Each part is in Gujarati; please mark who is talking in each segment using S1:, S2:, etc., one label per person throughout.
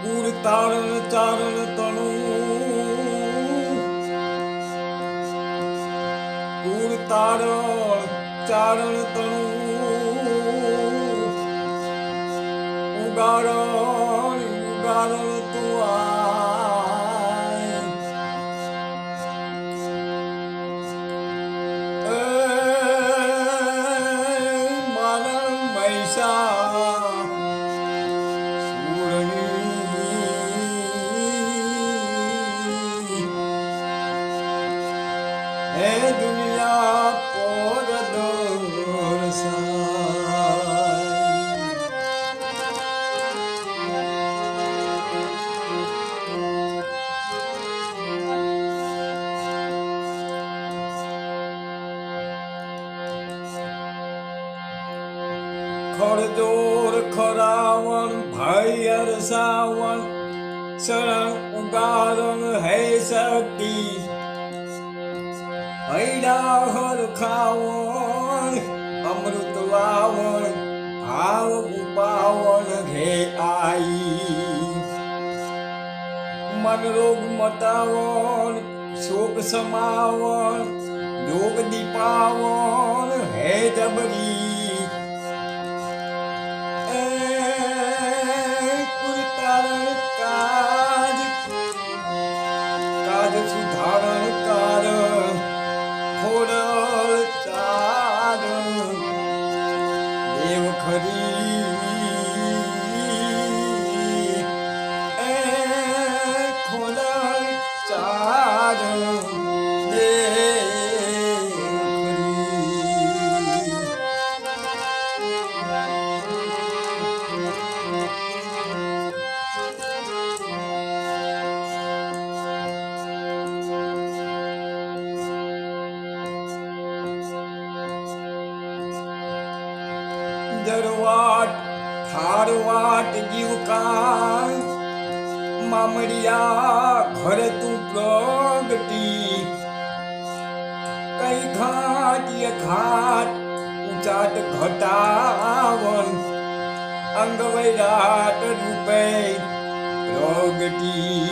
S1: કુર તારણ ચારણ તણું કુર તારણ ચારણ તણું ઉગારણ ઉગારણ તું ખરજોર ખરાવણ ભાઈ અરસાવણ શરણ ઉગારણ હે શક્તિ. હૈડા હર ખાવણ, અમૃત વાવણ, ભાવ ઉપાવણ હે આઈ. મન રોગ મટાવણ, શોક સમાવણ, યોગ દીપાવણ. કુરતારણ દરવાટ જીવ જીવકાન મામડિયા ઘર તું પ્રગટી. કઈ ઘાટ ય ઘાટ, ઉચાટ ઘટાવન. અંગ વૈરાટ રૂપે પ્રગટી.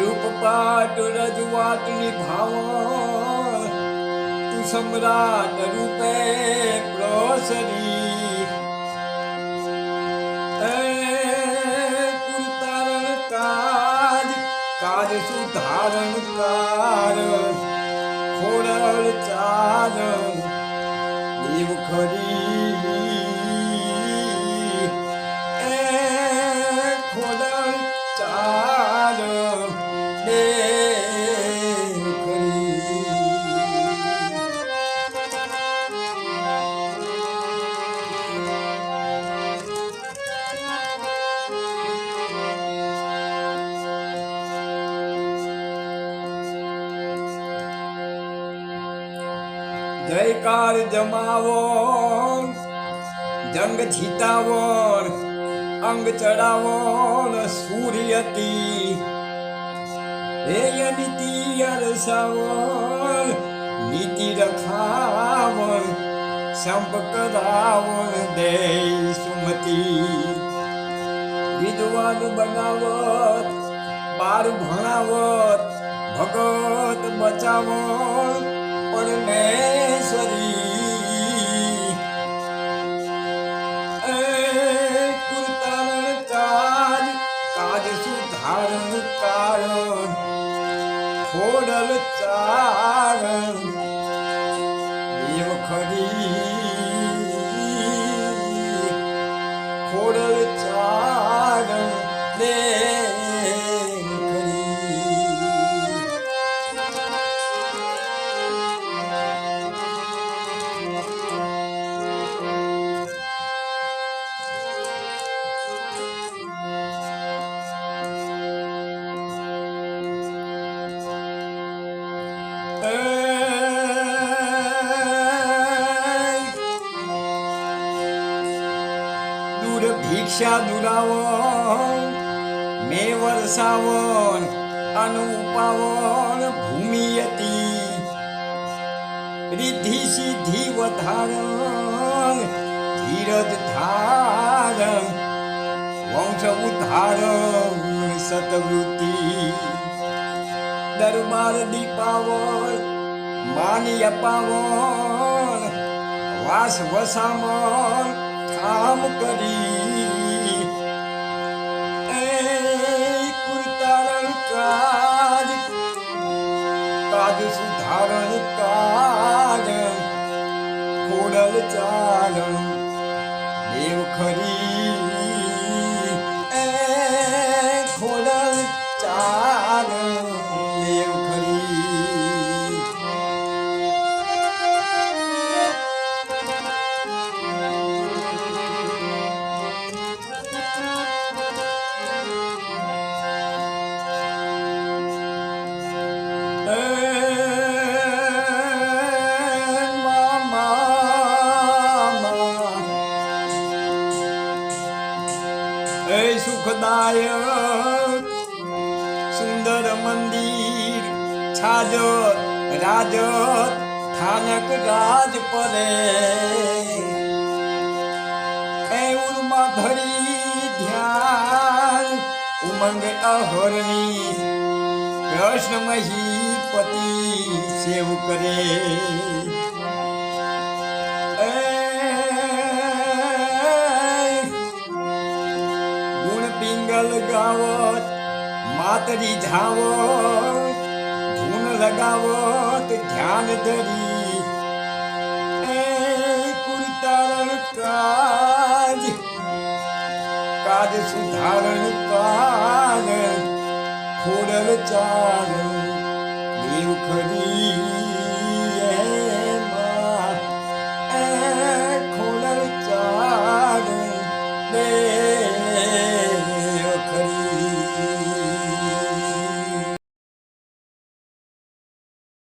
S1: રૂપપાટ રજવાટ નિભાવણ તું સમ્રાટ રૂપે પ્રોસરી. એ કુલતારણ કાજ કાજ સુધારણ કાર ખોડલ ચાર દેવ ખરી. જયકાર જમાવો, જંગ જીતાવો, અંગ ચડાવો સૂર્યતી હે નીતિ અરસાવો, નીતિ રખાવો, સંપ કરાવો દે સુમતી. વિદ્વાન બનાવત, બાર ભણાવત, ભગત બચાવણ પરમેશ્વરી ભિક્ષા દુરાવણ મે વરસાવણ અનુપાવણ ભૂમિયતી રિદ્ધિ સિદ્ધિ વધારણ, ધીરજ ધારણ, વંશ ઉધારણ સતવૃત્તિ. દરબાર દીપાવળ માની અપાવણ વાસ વસામણ કામ કરી. કુર્તારણ કાજ કાજ સુધારણ કાજ ખોડલ દેવ ખરી સુખદાયક સુંદર મંદિર છાજ રાજ થાનક રાજ પરે. એ ઉર્મા ધરી ધ્યાન, ઉમંગ અહરની કૃષ્ણ મહીપતિ સેવ કરે. એ પિંગલ ગાવત માતરી ઝાવત ધૂન લગાવત, ધ્યાન ધરી. એ કુરતારણ કાજ કાજ સુધારણ કાજ ખોડલ ચાલ દેવ ખરી.